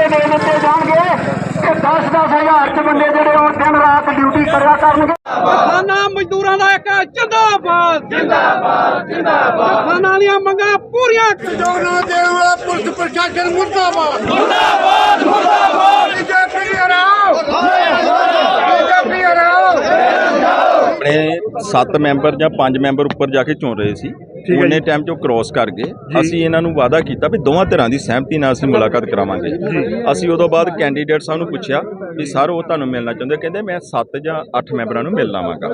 ਮੌਕੇ ਦੇ ਦਿੱਤੇ ਜਾਣਗੇ ਤੇ 10-10 ਹਜ਼ਾਰ ਚ ਬੰਦੇ ਜਿਹੜੇ ਉਹ ਦਿਨ ਰਾਤ ਡਿਊਟੀ ਕਰਿਆ ਕਰਨਗੇ। ਖਾਨਾ ਮਜ਼ਦੂਰਾਂ ਦਾ ਇੱਕ ਜਿੰਦਾਬਾਦ। ਜਿੰਦਾਬਾਦ ਜਿੰਦਾਬਾਦ। ਖਾਨਾ ਦੀਆਂ ਮੰਗਾਂ ਪੂਰੀਆਂ ਸਹਿਯੋਗ ਨਾ ਪੁਲਿਸ ਪ੍ਰਸ਼ਾਸਨ ਮੁਰਦਾਬਾਦ। ਮੁਰਦਾਬਾਦ ਮੁਰਦਾਬਾਦ। ਬੀਜੇਪੀ ਹਰਾਓ। ਬੀਜੇਪੀ ਹਰਾਓ। ਆਪਣੇ 7 ਮੈਂਬਰ ਜਾਂ 5 ਮੈਂਬਰ ਉੱਪਰ ਜਾ ਕੇ ਚੁਣ ਰਹੇ ਸੀ। ਉਹਨੇ ਟਾਈਮ 'ਚੋਂ ਕ੍ਰੋਸ ਕਰ ਗਏ ਅਸੀਂ ਇਹਨਾਂ ਨੂੰ ਵਾਅਦਾ ਕੀਤਾ ਵੀ ਦੋਵਾਂ ਧਿਰਾਂ ਦੀ ਸਹਿਮਤੀ ਨਾਲ ਅਸੀਂ ਮੁਲਾਕਾਤ ਕਰਾਵਾਂਗੇ। ਅਸੀਂ ਉਦੋਂ ਬਾਅਦ ਕੈਂਡੀਡੇਟ ਸਾਹਿਬ ਨੂੰ ਪੁੱਛਿਆ ਵੀ ਸਰ ਉਹ ਤੁਹਾਨੂੰ ਮਿਲਣਾ ਚਾਹੁੰਦੇ? ਕਹਿੰਦੇ ਮੈਂ 7 ਜਾਂ 8 ਮੈਂਬਰਾਂ ਨੂੰ ਮਿਲ ਲਾਵਾਂਗਾ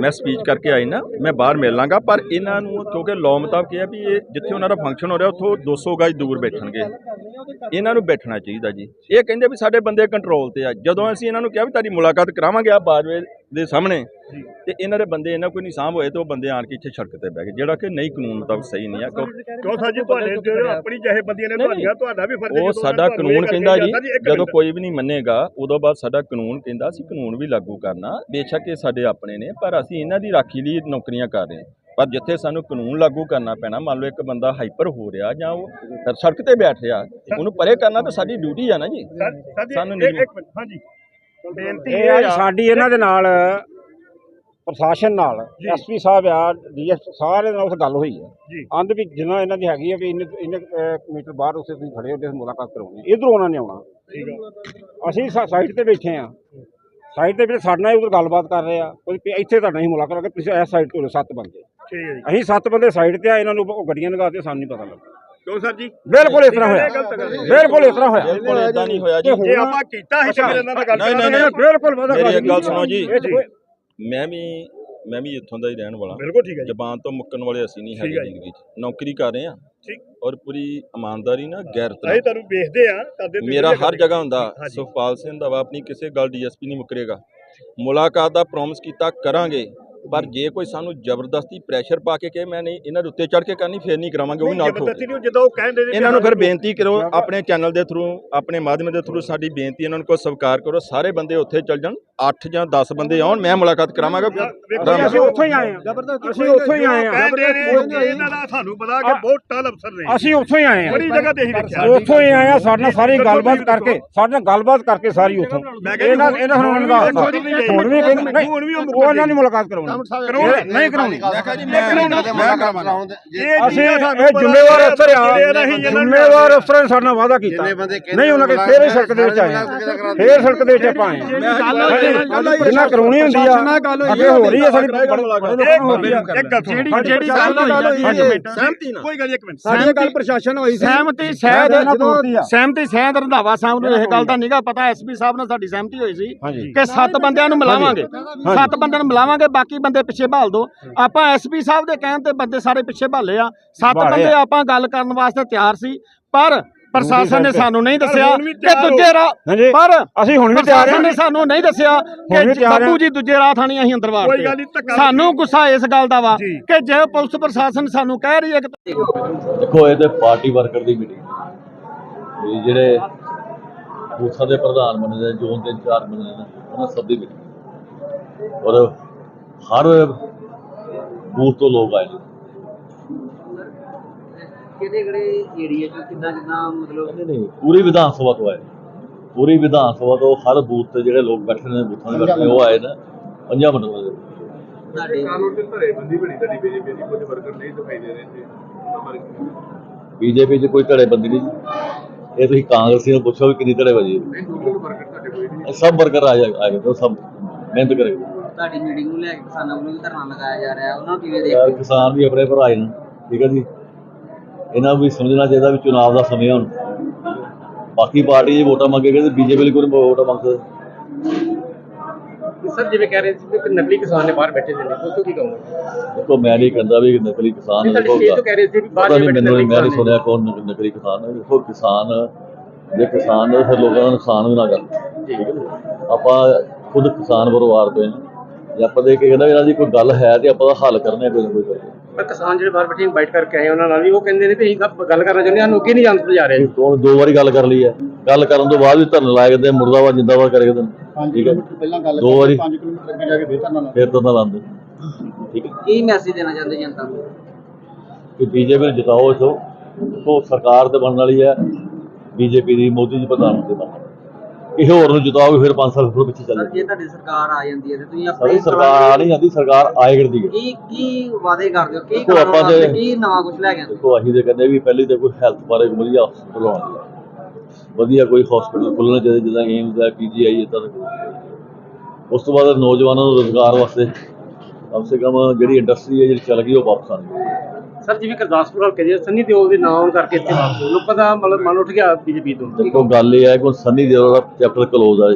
ਮੈਂ ਸਪੀਚ ਕਰਕੇ ਆਈ ਨਾ ਮੈਂ ਬਾਹਰ ਮਿਲ ਲਾਂਗਾ। ਪਰ ਇਹਨਾਂ ਨੂੰ ਕਿਉਂਕਿ ਲਾਅ ਮੁਤਾਬਕ ਇਹ ਵੀ ਇਹ ਜਿੱਥੇ ਉਹਨਾਂ ਦਾ ਫੰਕਸ਼ਨ ਹੋ ਰਿਹਾ ਉੱਥੋਂ 200 ਗਜ ਦੂਰ ਬੈਠਣਗੇ। ਇਹਨਾਂ ਨੂੰ ਬੈਠਣਾ ਚਾਹੀਦਾ ਜੀ। ਇਹ ਕਹਿੰਦੇ ਵੀ ਸਾਡੇ ਬੰਦੇ ਕੰਟਰੋਲ ਤੇ ਆ। ਜਦੋਂ ਅਸੀਂ ਇਹਨਾਂ ਨੂੰ ਕਿਹਾ ਵੀ ਤੁਹਾਡੀ ਮੁਲਾਕਾਤ ਕਰਾਵਾਂਗੇ ਆ ਬਾਜਵੇ ਦੇ ਸਾਹਮਣੇ ਤੇ ਇਹਨਾਂ ਦੇ ਬੰਦੇ ਇਹਨਾਂ ਕੋਈ ਨਹੀਂ ਸਾਂਭ ਹੋਏ ਤੇ ਉਹ ਬੰਦੇ ਆਣ ਕੇ ਇੱਥੇ ਸੜਕ ਤੇ ਬਹਿ ਗਏ ਜਿਹੜਾ ਕਿ ਨਹੀਂ ਕਾਨੂੰਨ ਮੁਤਾਬਕ ਸਹੀ ਨਹੀਂ ਆ ਕਿਉਂ- ਸਰ ਜੀ ਤੁਹਾਡੇ ਜਿਹੜੇ ਆਪਣੀ ਜਹੇਬੰਦੀਆਂ ਨੇ ਤੁਹਾਡੀਆਂ ਤੁਹਾਡਾ ਵੀ ਫਰਜ਼ ਉਹ ਸਾਡਾ ਕਾਨੂੰਨ ਕਹਿੰਦਾ ਜੀ ਜਦੋਂ ਕੋਈ ਵੀ ਨਹੀਂ ਮੰਨੇਗਾ ਉਦੋਂ ਬਾਅਦ ਸਾਡਾ ਕਾਨੂੰਨ ਕਹਿੰਦਾ ਅਸੀਂ ਕਾਨੂੰਨ ਵੀ ਲਾਗੂ ਕਰਨਾ ਬੇਸ਼ੱਕ ਇਹ ਸਾਡੇ ਆਪਣੇ ਨੇ ਪਰ ਅਸੀਂ ਇਹਨਾਂ ਦੀ ਰਾਖੀ ਲਈ ਨੌਕਰੀਆਂ ਕਰ ਰਹੇ ਹਾਂ। ਪਰ ਜਿੱਥੇ ਸਾਨੂੰ ਕਾਨੂੰਨ ਲਾਗੂ ਕਰਨਾ ਪੈਣਾ ਮੰਨ ਲਓ ਇੱਕ ਬੰਦਾ ਹਾਈਪਰ ਹੋ ਰਿਹਾ ਜਾਂ ਉਹ ਸੜਕ ਤੇ ਬੈਠ ਰਿਹਾ ਉਹਨੂੰ ਪਰੇ ਕਰਨਾ ਤਾਂ ਸਾਡੀ ਡਿਊਟੀ ਆ ਨਾ ਜੀ। ਸਾਨੂੰ ਨਹੀਂ- ਇੱਕ ਮਿੰਟ ਹਾਂਜੀ। ਬੇਨਤੀ ਆ ਸਾਡੀ ਇਹਨਾਂ ਦੇ ਨਾਲ ਪ੍ਰਸ਼ਾਸਨ ਨਾਲ ਐਸਪੀ ਸਾਹਿਬ ਆ ਡੀਐਸ ਸਾਰੇ ਨਾਲ ਉਸ ਗੱਲ ਹੋਈ ਹੈ। ਅੰਦ ਵੀ ਜਿੰਨਾ ਇਹਨਾਂ ਦੀ ਹੈਗੀ ਹੈ ਵੀ ਇੰਨੇ ਇੰਨੇ ਕੁ ਮੀਟਰ ਬਾਹਰ ਉਸੇ ਤੁਸੀਂ ਖੜੇ ਹੋ ਤੇ ਮੁਲਾਕਾਤ ਕਰਾਉਣੀ ਇਧਰੋਂ ਉਹਨਾਂ ਨੇ ਆਉਣਾ। ਆ। ਅਸੀਂ ਸਾਈਡ ਤੇ ਬੈਠੇ ਆ। ਸਾਈਡ ਤੇ ਵੀ ਸਾਡੇ ਨਾਲ ਉਧਰ ਗੱਲਬਾਤ ਕਰ ਰਹੇ ਆ। ਕੋਈ ਇੱਥੇ ਤਾਂ ਨਹੀਂ ਮੁਲਾਕਾਤ ਕਰਕੇ ਤੁਸੀਂ ਇਸ ਸਾਈਡ ਤੋਂ ਸੱਤ ਬੰਦੇ। ਠੀਕ ਹੈ ਜੀ। ਅਸੀਂ ਸੱਤ ਬੰਦੇ ਸਾਈਡ ਤੇ ਆ ਇਹਨਾਂ ਨੂੰ ਉਹ ਗੱਡੀਆਂ ਲਗਾਤੇ ਸਾਨੂੰ ਨਹੀਂ ਪਤਾ ਲੱਗਾ ਕਿਉਂ ਸਰ ਜੀ? ਬਿਲਕੁਲ ਇਸ ਤਰ੍ਹਾਂ ਹੋਇਆ। ਬਿਲਕੁਲ ਇਸ ਤਰ੍ਹਾਂ ਹੋਇਆ। ਬਿਲਕੁਲ ਇਦਾਂ ਨਹੀਂ ਹੋਇਆ ਜੀ। ਜੇ ਆਪਾਂ ਕੀਤਾ ਸੀ ਤੇ ਇਹਨਾਂ ਦਾ ਗੱਲ ਨਹੀਂ, ਨਹੀਂ। ਬਿਲਕੁਲ ਮੇਰੀ ਗੱਲ ਸੁਣੋ ਜੀ। ਮੈਂ ਵੀ ਮੈਂ ਵੀ ਇੱਥੋਂ ਦਾ ਹੀ ਰਹਿਣ ਵਾਲਾ। ਬਿਲਕੁਲ ਠੀਕ ਹੈ ਜੀ। ਜ਼ਬਾਨ ਤੋਂ ਮੁੱਕਣ ਵਾਲੇ ਅਸੀਂ ਨਹੀਂ ਠੀਕ ਹੈਗੇ ਜੀ। ਜ਼ਿੰਦਗੀ 'ਚ। ਨੌਕਰੀ ਕਰ ਰਹੇ ਆ ਠੀਕ। ਔਰ ਪੂਰੀ ਇਮਾਨਦਾਰੀ ਨਾਲ ਗੈਰਤ ਅਸੀਂ ਨਾਲ ਤੁਹਾਨੂੰ ਵੇਖਦੇ ਆ ਤੁਸੀਂ ਮੇਰਾ ਵਧੀਆ ਹਰ। ਜਗ੍ਹਾ ਹੁੰਦਾ ਹਾਂਜੀ। ਸੁਖਪਾਲ ਸਿੰਘ ਦਾ ਵਾ ਆਪਣੀ ਕਿਸੇ ਗੱਲ ਡੀਐਸਪੀ ਨਹੀਂ ਮੁਕਰੇਗਾ। ਮੁਲਾਕਾਤ ਦਾ ਪ੍ਰੋਮਿਸ ਕੀਤਾ ਕਰਾਂਗੇ। ਪਰ ਜੇ। ਕੋਈ ਸਾਨੂੰ ਜ਼ਬਰਦਸਤੀ ਪ੍ਰੈਸ਼ਰ ਪਾ ਕੇ ਕਹੇ ਮੈਂ ਨਹੀਂ ਇਹਨਾਂ ਦੇ ਉੱਤੇ ਚੜ ਕੇ ਕਰਨੀ ਫੇਰ ਨਹੀਂ ਕਰਾਵਾਂਗੇ ਉਹ ਵੀ ਨਾਲ ਜ਼ਬਰਦਸਤੀ ਨਹੀਂ ਜਦੋਂ ਉਹ ਕਹਿੰਦੇ ਨੇ ਇਹਨਾਂ ਨੂੰ ਫਿਰ ਬੇਨਤੀ ਕਰੋ ਆਪਣੇ ਚੈਨਲ ਦੇ ਥਰੂ ਆਪਣੇ ਮਾਧਿਅਮ ਦੇ ਥਰੂ ਸਾਡੀ ਬੇਨਤੀ ਇਹਨਾਂ ਨੂੰ ਕੋਈ ਸਵੀਕਾਰ ਕਰੋ ਸਾਰੇ ਬੰਦੇ ਉੱਥੇ ਚੱਲ ਜਾਣ। 8 ਜਾਂ 10 ਬੰਦੇ ਆਉਣ ਮੈਂ ਮੁਲਾਕਾਤ ਕਰਾਵਾਂਗਾ। ਅਸੀਂ ਉੱਥੋਂ ਹੀ ਆਏ ਆ ਅਸੀਂ ਉੱਥੋਂ ਹੀ ਆਏ ਆ ਇਹਨਾਂ ਦਾ ਸਾਨੂੰ ਪਤਾ ਕਿ ਬਹੁਤ ਟਲ ਅਫਸਰ ਨੇ। ਅਸੀਂ ਉੱਥੋਂ ਹੀ ਆਏ ਆ ਬੜੀ ਜਗ੍ਹਾ ਤੇ ਅਸੀਂ ਵੇਖਿਆ। ਉੱਥੋਂ ਹੀ ਆਏ ਆ ਸਾਡੇ ਨਾਲ ਸਾਰੀ ਗੱਲਬਾਤ ਕਰਕੇ ਸਾਡੇ ਨਾਲ ਗੱਲਬਾਤ ਕਰਕੇ ਸਾਰੀ ਉੱਥੋਂ। ਇਹਨਾਂ ਇਹਨਾਂ ਨੂੰ ਉਹਨਾਂ ਹੁਣ ਦਾ ਹੁਣ ਵੀ ਕਹਿੰਦੇ ਨਹੀਂ ਹੁਣ ਵੀ ਉਹ ਉਹ ਉਹਨਾਂ ਦੀ ਮੁਲਾਕਾਤ ਕਰਾਉਣੀ। ਕਰਾਉਣੀ। ਨਹੀਂ ਕਰਾਉਣੀ। ਮੈਂ ਮੈਂ ਅਸੀਂ ਇਹ ਜ਼ਿੰਮੇਵਾਰ ਅਫਸਰ ਆ ਜ਼ਿੰਮੇਵਾਰ ਅਫਸਰਾਂ ਨੇ ਸਾਡੇ ਨਾਲ ਵਾਅਦਾ ਕੀਤਾ। ਨਹੀਂ ਉਹਨਾਂ ਕੇ ਫੇਰ ਹੀ ਸੜਕ ਦੇ ਵਿੱਚ ਆਏ। ਫੇਰ ਸੜਕ ਦੇ ਵਿੱਚ ਆਪਾਂ ਆਏ। ਜਿੰਨਾ ਕਰਾਉਣੀ ਹੁੰਦੀ ਆ ਅੱਗੇ ਹੋ ਰਹੀ ਹੈ ਸਾਡੀ ਹੋ। ਜਿਹੜੀ ਜਿਹੜੀ ਗੱਲ ਹੋਈ ਜੀ ਸਹਿਮਤੀ ਨਾਲ। ਕੋਈ ਗੱਲ ਇੱਕ ਮਿੰਟ। ਸਾਡੀ ਗੱਲ ਪ੍ਰਸ਼ਾਸਨ ਹੋਈ ਸੀ। ਸਹਿਮਤੀ ਸ਼ਾਇਦ ਸਹਿਮਤੀ ਸ਼ਾਇਦ ਰੰਧਾਵਾ ਸਾਹਿਬ ਨੂੰ ਇਹ ਗੱਲ ਦਾ ਨਹੀਂਗਾ ਪਤਾ ਐਸਪੀ ਸਾਹਿਬ ਨਾਲ ਸਾਡੀ ਸਹਿਮਤੀ ਹੋਈ ਸੀ ਕਿ ਸੱਤ ਬੰਦਿਆਂ ਨੂੰ ਮਿਲਾਵਾਂਗੇ। ਸੱਤ ਬੰਦਿਆਂ ਨੂੰ ਮਿਲਾਵਾਂਗੇ ਬਾਕੀ ਬੰਦੇ ਪਿੱਛੇ ਭਾਲ ਦੋ ਆਪਾਂ ਐਸਪੀ ਸਾਹਿਬ ਦੇ ਕਹਿਣ ਤੇ ਬੰਦੇ ਸਾਰੇ ਪਿੱਛੇ ਭਾਲੇ ਆ। ਸੱਤ ਬੰਦੇ। ਆਪਾਂ ਗੱਲ ਕਰਨ ਵਾਸਤੇ ਤਿਆਰ ਸੀ ਪਰ ਪ੍ਰਸ਼ਾਸਨ ਨੇ ਸਾਨੂੰ ਨਹੀਂ ਦੱਸਿਆ ਕਿ ਹੋ। ਦੂਜੇ ਰਾਹ ਪਰ ਅਸੀਂ ਹੁਣ ਵੀ ਤਿਆਰ ਪ੍ਰਸ਼ਾਸਨ ਨੇ ਹਾਂ ਸਾਨੂੰ ਨਹੀਂ ਦੱਸਿਆ ਕਿ ਬੱਬੂ ਹਾਂ। ਜੀ ਦੂਜੇ ਰਾਹ ਥਾਣੀ ਅਸੀਂ ਅੰਦਰ ਨੀ, ਧੱਕਾ- ਸਾਨੂੰ ਗੁੱਸਾ ਇਸ ਗੱਲ ਦਾ ਵਾ। ਕਿ ਜੇ ਪੁਲਿਸ ਪ੍ਰਸ਼ਾਸਨ ਸਾਨੂੰ ਕਹਿ ਰਹੀ ਹੈ ਕਿ ਦੇਖੋ ਇਹ ਤੇ ਪਾਰਟੀ ਵਰਕਰ ਦੀ ਮੀਟਿੰਗ ਜਿਹੜੇ ਬੂਥਾਂ ਦੇ ਪ੍ਰਧਾਨ ਬਣੇ ਨੇ ਜ਼ੋਨ ਦੇ ਇੰਚਾਰਜ ਬਣੇ ਨੇ ਉਹਨਾਂ ਸਭ ਦੀ ਮੀਟਿੰਗ ਔਰ ਹਰ ਬੂਥ ਤੋਂ ਲੋਕ ਆਏ ਨੇ ਕਿਹੜੇ ਕਿਹੜੇ ਏਰੀਆ ਚ ਕਿੰਨਾ ਕਿੰਨਾ ਮਤਲਬ ਨਹੀਂ ਨਹੀਂ ਪੂਰੀ ਵਿਧਾਨ ਸਭਾ ਤੋਂ ਆਏ ਪੂਰੀ ਵਿਧਾਨ ਸਭਾ ਤੋਂ ਹਰ ਬੂਥ ਤੇ ਜਿਹੜੇ ਲੋਕ ਬੈਠੇ ਨੇ ਬੂਥਾਂ ਦੇ ਬੈਠੇ ਨੇ ਉਹ ਆਏ ਨੇ। ਪੰਜਾਂ ਮਿੰਟ ਦੇ ਬੀਜੇਪੀ 'ਚ ਕੋਈ ਧੜੇ ਬੰਦੀ ਨਹੀਂ ਜੀ। ਇਹ ਤੁਸੀਂ ਕਾਂਗਰਸੀ ਨੂੰ ਪੁੱਛੋ ਵੀ ਕਿੰਨੀ ਧੜੇ ਵਜੀ ਸਭ ਵਰਕਰ ਆ ਜਾ ਆਏ ਨੇ, ਸਭ ਮਿਹਨਤ ਕਰੇ। ਤੁਹਾਡੀ ਮੀਟਿੰਗ ਨੂੰ ਲੈ ਕੇ ਕਿਸਾਨਾਂ ਵੱਲੋਂ ਵੀ ਧਰਨਾ ਲਗਾਇਆ ਜਾ ਰਿਹਾ। ਉਹਨਾਂ ਨੂੰ ਕਿਵੇਂ ਦੇਖਦੇ ਕਿਸਾਨ ਵੀ ਆਪਣੇ ਭਰਾ ਹੀ ਨੇ ਠੀਕ ਹੈ ਜੀ। ਇਹਨਾਂ ਨੂੰ ਵੀ ਸਮਝਣਾ ਚਾਹੀਦਾ ਵੀ ਚੁਣਾਵ ਦਾ ਸਮੇਂ ਹੁਣ। ਬਾਕੀ ਪਾਰਟੀ ਜੇ ਵੋਟਾਂ ਮੰਗੇਗਾ ਤੇ ਬੀਜੇਪੀ ਲਈ ਕੋਈ ਨੀ ਵੋਟਾਂ ਮੰਗ ਸਕਦਾ। ਸਰ ਜਿਵੇਂ ਕਹਿ ਰਹੇ ਸੀ ਕਿ ਨਕਲੀ ਕਿਸਾਨ ਨੇ ਬਾਹਰ ਬੈਠੇ ਨੇ ਉਸ ਤੋਂ ਕੀ ਕਹੋਗੇ? ਦੇਖੋ ਮੈਂ ਨਹੀਂ ਕਹਿੰਦਾ ਵੀ ਨਕਲੀ ਕਿਸਾਨ ਕਹਿ ਰਹੇ ਸੀ ਵੀ ਬਾਹਰ ਬੈਠੇ ਮੈਨੂੰ ਨਕਲੀ ਮੈਂ ਨਹੀਂ ਸੁਣਿਆ ਕੌਣ ਨਕ- ਨਕਲੀ ਕਿਸਾਨ ਹੈ। ਦੇਖੋ ਕਿਸਾਨ ਜੇ ਕਿਸਾਨ ਨੇ ਫਿਰ ਲੋਕਾਂ ਦਾ ਨੁਕਸਾਨ ਵੀ ਨਾ ਜੀ। ਆਪਾਂ ਖੁਦ ਕਿਸਾਨ ਪਰਿਵਾਰ ਤੋਂ ਹਾਂ ਜੇ ਆਪਾਂ ਦੇ ਕੇ ਕਹਿੰਦਾ ਇਹਨਾਂ ਦੀ ਕੋਈ ਗੱਲ ਹੈ ਤੇ ਆਪਾਂ ਉਹਦਾ ਹੱਲ ਕਰਨੇ ਕੋਈ ਨਾ ਕੋਈ ਪਰ ਕਿਸਾਨ ਜਿਹੜੇ ਬਾਹਰ ਬੈਠੇ ਬਾਈਟ ਕਰਕੇ ਆਏ ਉਹਨਾਂ ਨਾਲ ਵੀ ਉਹ ਕਹਿੰਦੇ ਨੇ ਵੀ ਅਸੀਂ ਗੱਲ ਗੱਲ ਕਰਨਾ ਚਾਹੁੰਦੇ ਹਾਂ ਸਾਨੂੰ ਅੱਗੇ ਨਹੀਂ ਜਾਣ ਦਿੱਤਾ ਜਾ ਰਿਹਾ ਕੋਣ ਦੋ ਵਾਰੀ ਗੱਲ ਕਰ ਲਈ ਹੈ। ਗੱਲ ਕਰਨ ਤੋਂ ਬਾਅਦ ਵੀ ਧਰਨ ਲਾਇਆ ਕਰਦੇ ਮੁਰਦਾਬਾਦ ਜਿੰਦਾਬਾਦ ਕਰੇ ਕਰਦੇ ਠੀਕ ਹੈ। ਪਹਿਲਾਂ ਗੱਲ ਦੋ ਵਾਰੀ। 5 ਕਿਲੋਮੀਟਰ ਅੱਗੇ ਜਾ ਕੇ ਫੇਰ ਧਰਨਾ ਫੇਰ ਧਰਨਾ ਲਾਉਂਦੇ। ਠੀਕ ਹੈ। ਕੀ ਮੈਸੇਜ ਦੇਣਾ ਚਾਹੁੰਦੇ ਜਨਤਾ ਨੂੰ? ਕਿ ਬੀਜੇਪੀ ਨੂੰ ਜਿਤਾਓ ਇਥੋਂ। ਉਹ ਸਰਕਾਰ ਤੇ ਬਣਨ ਵਾਲੀ ਹੈ। ਬੀਜੇਪੀ ਦੀ ਮੋਦੀ ਜੀ ਪ੍ਰਧਾਨ ਮੰਤਰੀ ਬਣਨ ਵਾਲੀ ਹੈ। ਕਿਸੇ ਹੋਰ ਨੂੰ ਜਿਤਾਓਗੇ ਫਿਰ 5 ਸਾਲ ਫਿਰ ਪਿੱਛੇ ਚੱਲ ਸਰ ਜੇ ਤੁਹਾਡੀ ਸਰਕਾਰ ਆ ਜਾਂਦੀ ਹੈ ਤੇ ਤੁਸੀਂ ਸਾਡੀ ਆਪਣੇ ਸਰਕਾਰ ਨਹੀਂ ਜਾਂਦੀ ਸਰਕਾਰ ਆਏ ਕਰਦੀ ਹੈ। ਕੀ ਕੀ ਵਾਅਦੇ ਕਰਦੇ ਹੋ? ਕੀ ਦੇਖੋ, ਕਰਾਉਣ ਆਪਾਂ ਤੇ- ਕੀ ਨਵਾਂ ਕੁਝ ਲੈ ਕੇ ਆਉਂਦੇ ਦੇਖੋ ਅਸੀਂ ਤੇ ਕਹਿੰਦੇ ਵੀ ਪਹਿਲੀ ਤਾਂ ਕੋਈ ਹੈਲਥ ਬਾਰੇ ਕੋਈ ਵਧੀਆ ਹਸਪਤਾਲ ਹੋਣਾ ਚਾਹੀਦਾ ਵਧੀਆ ਕੋਈ ਹਸਪੀਟਲ ਖੁੱਲ੍ਹਣਾ ਚਾਹੀਦਾ ਜਿੱਦਾਂ ਏਮਸ ਹੈ ਪੀਜੀਆਈ ਇਦਾਂ ਦਾ ਕੋਈ। ਉਸ ਤੋਂ ਬਾਅਦ ਨੌਜਵਾਨਾਂ ਨੂੰ ਰੋਜ਼ਗਾਰ ਵਾਸਤੇ ਕਮ ਸੇ ਕਮ ਜਿਹੜੀ ਇੰਡਸਟਰੀ ਹੈ ਜਿਹੜੀ ਚੱਲ ਗਈ ਉਹ ਵਾਪਸ ਆਉਣੀ ਸਰ ਜਿਵੇਂ ਗੁਰਦਾਸਪੁਰ ਹਲਕੇ ਦੇ ਸੰਨੀ ਦਿਓਲ ਦੇ ਨਾਮ ਕਰਕੇ ਇੱਥੇ ਵਾਪਸ। ਲੋਕਾਂ ਦਾ ਮਤਲਬ ਮਨ ਉੱਠ ਗਿਆ ਬੀਜੇਪੀ ਤੋਂ। ਦੇਖੋ ਗੱਲ ਇਹ ਹੈ ਕਿ ਸੰਨੀ ਦਿਓਲ ਦਾ ਚੈਪਟਰ ਕਲੋਜ਼ ਆ।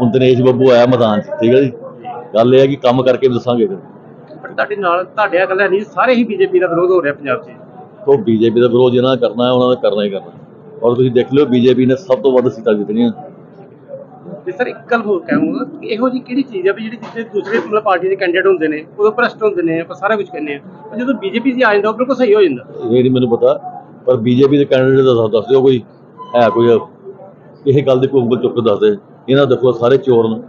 ਹੁਣ ਦਿਨੇਸ਼ ਬੱਬੂ ਆਇਆ ਮੈਦਾਨ 'ਚ ਠੀਕ ਹੈ ਜੀ? ਗੱਲ ਇਹ ਹੈ ਕਿ ਕੰਮ ਕਰਕੇ ਵੀ ਦੱਸਾਂਗੇ ਫਿਰ। ਪਰ ਤੁਹਾਡੇ ਨਾਲ ਤੁਹਾਡੇ ਗੱਲ ਨਹੀਂ ਸਾਰੇ ਹੀ ਬੀਜੇਪੀ ਦਾ ਵਿਰੋਧ ਹੋ ਰਿਹਾ ਪੰਜਾਬ 'ਚ। ਉਹ ਬੀਜੇਪੀ ਦਾ ਵਿਰੋਧ ਜਿਹਨਾਂ ਕਰਨਾ ਹੈ ਉਹਨਾਂ ਨੇ ਕਰਨਾ ਹੀ ਕਰਨਾ। ਔਰ ਤੁਸੀਂ ਦੇਖ ਲਿਓ ਬੀਜੇਪੀ ਨੇ ਸਭ ਤੋਂ ਵੱਧ ਸੀਟਾਂ ਜਿੱਤਣੀਆਂ। ਤੇ ਸਰ ਇੱਕ ਗੱਲ ਹੋਰ ਕਹਾਂਗਾ ਕਿ ਇਹੋ ਜੀ ਕਿਹੜੀ ਚੀਜ਼ ਹੈ ਵੀ ਜਿਹੜੀ ਜਿੱਥੇ ਦੂਸਰੇ ਮਤਲਬ ਪਾਰਟੀ ਦੇ ਕੈਂਡੀਡੇਟ ਹੁੰਦੇ ਨੇ, ਉਦੋਂ ਭ੍ਰਸ਼ਟ ਹੁੰਦੇ ਨੇ, ਆਪਾਂ ਸਾਰਾ ਕੁਝ ਕਹਿੰਦੇ ਆ। ਪਰ ਜਦੋਂ ਬੀਜੇਪੀ 'ਚ ਆ ਜਾਂਦਾ, ਉਹ ਬਿਲਕੁਲ ਸਹੀ ਹੋ ਜਾਂਦਾ। ਇਹ ਨਹੀਂ ਮੈਨੂੰ ਪਤਾ, ਪਰ ਬੀਜੇਪੀ ਦੇ ਕੈਂਡੀਡੇਟ ਦਾ ਦੱਸ- ਦਿਓ ਕੋਈ, ਹੈ ਕੋਈ ਕਿਸੇ ਗੱਲ ਦੀ ਕੋਈ ਉਂਗਲ ਚੁੱਕ ਕੇ ਦੱਸ ਦੇ। ਇਹਨਾਂ ਦੇਖੋ, ਸਾਰੇ ਚੋਰ ਨੇ।